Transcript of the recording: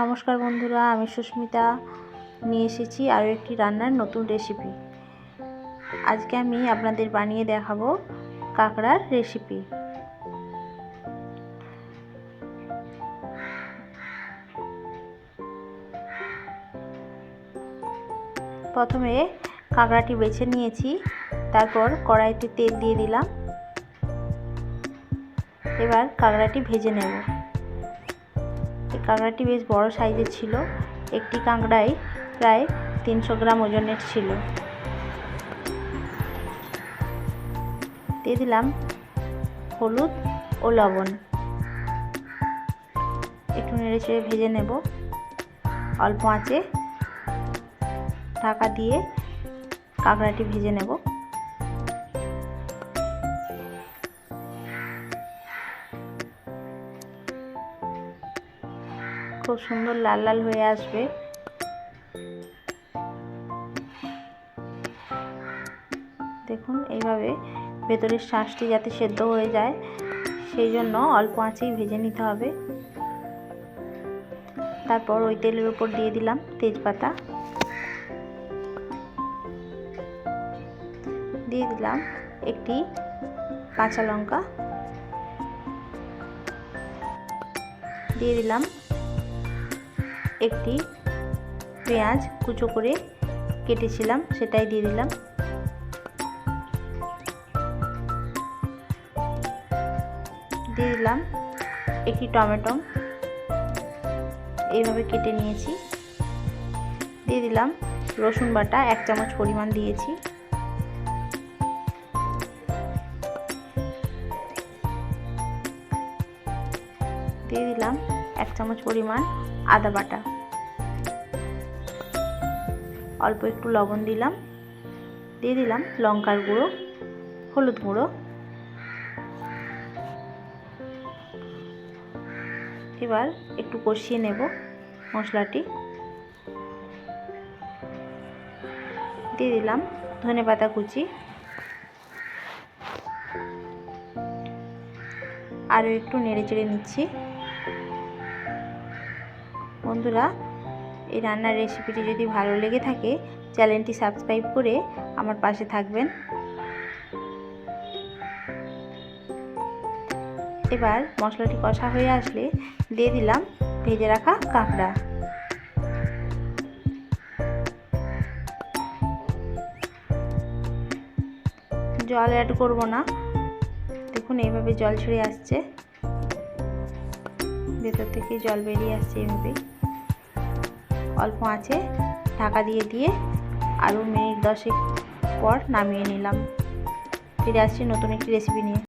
নমস্কার বন্ধুরা, আমি সুস্মিতা। নিয়ে এসেছি আরও একটি রান্নার নতুন রেসিপি আজকে আমি আপনাদের বানিয়ে দেখাবো কাঁকড়ার রেসিপি প্রথমে কাঁকড়াটি বেছে নিয়েছি, তারপর কড়াইতে তেল দিয়ে দিলাম। এবার কাঁকড়াটি ভেজে নেব। এই কাঁকড়াটি বেশ বড় সাইজের ছিল। একটি কাঁকড়াই প্রায় তিনশো গ্রাম ওজনের ছিল। দিয়ে দিলাম হলুদ ও লবণ। একটু নেড়ে চেড়ে ভেজে নেব। অল্প আঁচে ঢাকা দিয়ে কাঁকড়াটি ভেজে নেব। খুব সুন্দর লাল লাল হয়ে আসবে। দেখুন, এইভাবে ভেতরের শ্বাসটি যাতে সেদ্ধ হয়ে যায়, সেই জন্য অল্প আঁচেই ভেজে নিতে হবে। তারপর ওই তেলের উপর দিয়ে দিলাম তেজপাতা। দিয়ে দিলাম একটি কাঁচা লঙ্কা। দিয়ে দিলাম একটি পেঁয়াজ কুচো করে কেটেছিলাম, সেটাই দিয়ে দিলাম। দিয়ে দিলাম একটি টমেটো। এইভাবে কেটে নিয়েছি। দিয়ে দিলাম রসুন বাটা, এক চামচ পরিমাণ দিয়েছি। দিয়ে দিলাম এক চামচ পরিমাণ আদা বাটা। অল্প একটু লবণ দিলাম। দিয়ে দিলাম লঙ্কার গুঁড়ো, হলুদ গুঁড়ো। এবার একটু কষিয়ে নেব মশলাটি। দিয়ে দিলাম ধনে পাতা কুচি। আরও একটু নেড়ে চেড়ে নিচ্ছি। বন্ধুরা, এই রান্নার রেসিপিটি যদি ভালো লেগে থাকে চ্যানেলটি সাবস্ক্রাইব করে আমার পাশে থাকবেন। এবার মশলাটি কষা হয়ে আসলে দিয়ে দিলাম ভেজে রাখা কাঁকড়া। জল অ্যাড করব না। দেখুন, এইভাবে জল ছেড়ে আসছে। ভেতর থেকে জল বেরিয়ে আসছে এইভাবেই অল্প আছে, ঢাকা দিয়ে দিয়ে আরও মিনিট দশেক পর নামিয়ে নিলাম। ফিরে আসছি নতুন একটি রেসিপি নিয়ে।